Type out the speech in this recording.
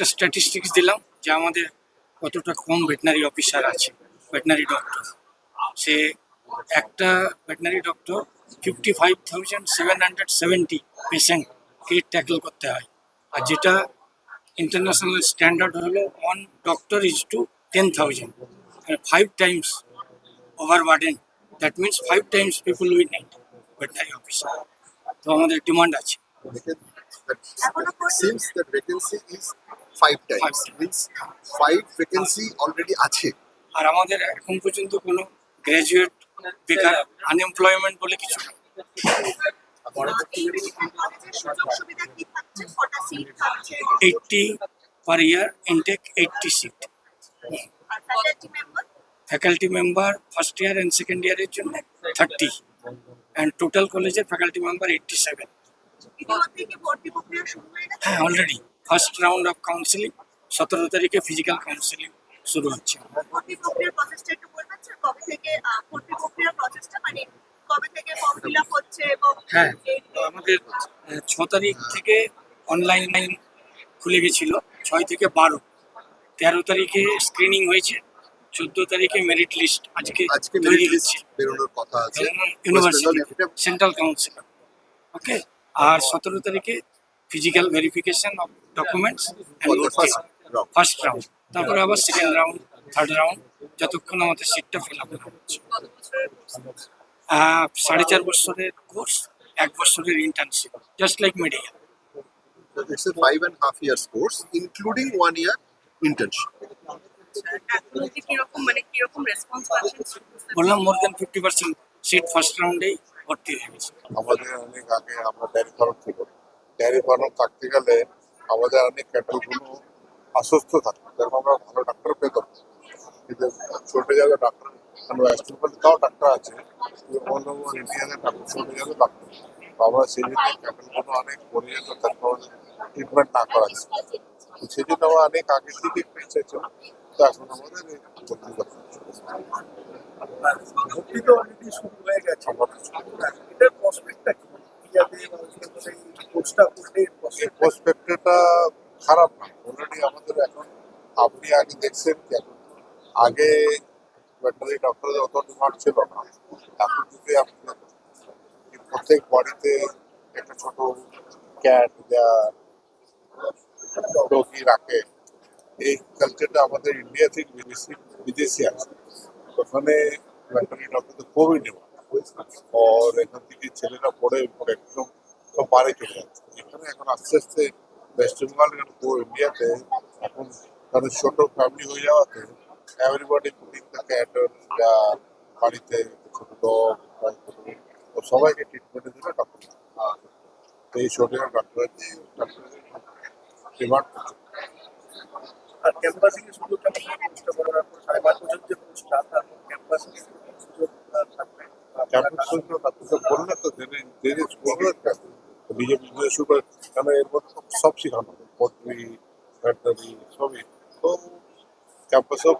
একটা স্ট্যাটিস্টিক্স দিলাম যে আমাদের কতটা কম ভেটেনারি অফিসার আছে ভেটেনারি ডক্টর সে একটা veterinary doctor fifty five thousand seven hundred seventy পেশেন্টকে ট্যাকল করতে হয়। আর যেটা ইন্টারন্যাশনাল স্ট্যান্ডার্ড হলো one doctor is to ten thousand five times over burden that means five times people we need veterinary officer তো আমাদের ডিমান্ড আছে। Times. Five. Means five vacancy already আছে. আর আমাদের এখন পর্যন্ত কোনো গ্র্যাজুয়েট বেকার আনএমপ্লয়মেন্ট বলে কিছু eighty per year intake eighty seat faculty member first year and second ইয়ারের জন্য থার্টি অ্যান্ড টোটাল কলেজের ফ্যাকাল্টি মেম্বার এইটটি সেভেন হ্যাঁ already first round of counselling সতেরো তারিখে ফিজিক্যাল কাউন্সিলিং শুরু হচ্ছে। হ্যাঁ আমাদের ছ তারিখ থেকে অনলাইন লাইন খুলে গেছিল ছয় থেকে বারো। তেরো তারিখে স্ক্রিনিং হয়েছে চোদ্দ তারিখে মেরিট লিস্ট আজকে আজকে তৈরি হচ্ছে। বেরোনোর ইউনিভার্সিটি সেন্ট্রাল কাউন্সিল ওকে আর সতেরো তারিখে physical verification of documents. First round তারপরে আবার সেকেন্ড রাউন্ড থার্ড রাউন্ড যতক্ষণ আমাদের সিটটা ফিল আপ করা হচ্ছে। সাড়ে চার বছরের কোর্স এক বছরের internship just like medical It's a five and a half years course, including one year internship. বললাম more than fifty percent seat first রাউন্ডেই ভর্তি হয়ে গেছে। আমাদের অনেক আগে আমরা ফার্ম ছিল ডেয়ারি ফার্ম থাকতে গেলে আমাদের অনেক ক্যাটেলগুলো অসুস্থ থাকতো যেরকম আমরা ভালো ডাক্তার পেতাম। কিন্তু ছোটে যাবে ডাক্তার মানে অ্যাস্ট্রোপাল তাও ডাক্তার আছে। ইন্ডিয়াতে ডাক্তার ছোটে যাবে ডাক্তার আমরা সেই জন্য ক্যাটেলগুলো অনেক পড়ে যেত ট্রিটমেন্ট না করা তো সেই জন্য আমরা অনেক আগে থেকে ইচ্ছা তো এখন আমাদের ভর্তি করতে ভর্তি তো অলরেডি শুরু হয়ে গেছে আমাদের এটার প্রসপেক্টটা কি কি যাতে মানুষের এই prospect- প্রসপেক্টটা খারাপ না। অলরেডি আমাদের এখন আপনি আগে দেখছেন কি এখন? আগে ভেটারি ডক্টরের অত ডিমান্ড ছিল না। এখন যদি আপনি প্রত্যেক বাড়িতে একটা ছোট ক্যাট বা ডগি রাখে, এই কালচারটা আমাদের ইন্ডিয়া থেকে বিদেশি বিদেশি আছে। ওখানে ভেটারি ডক্টর খুবই ডিমান্ড और এখান থেকে ছেলেরা পড়ে একদম সব চলে যাচ্ছে। এখানে এখন আস্তে আস্তে ওয়েস্ট বেঙ্গল তো ইন্ডিয়াতে এখন তাদের ছোট ফ্যামিলি হয়ে যাওয়াতে এভরিবডি পুটিং দ্য ক্যাট যা বাড়িতে ছোট ডগ তো সবাইকে ট্রিটমেন্টের জন্য ডক্টর তো এই ছোট ডক্টর ডক্টরের ডিমান্ড আর ক্যাম্পাসিং এর সুযোগটা কোর্সটা করার পর সাড়ে পাঁচ বছর যে ক্যাম্পাসিং সুযোগ ক্যাম্পাস ডক্টর বললে তো দেরি দেরি করবে একটা নিজে বিজনেস শুরু করে কেন এর মধ্যে তো সব শেখানো হবে পটরি ভেটারি সবই তো ক্যাম্পাসেও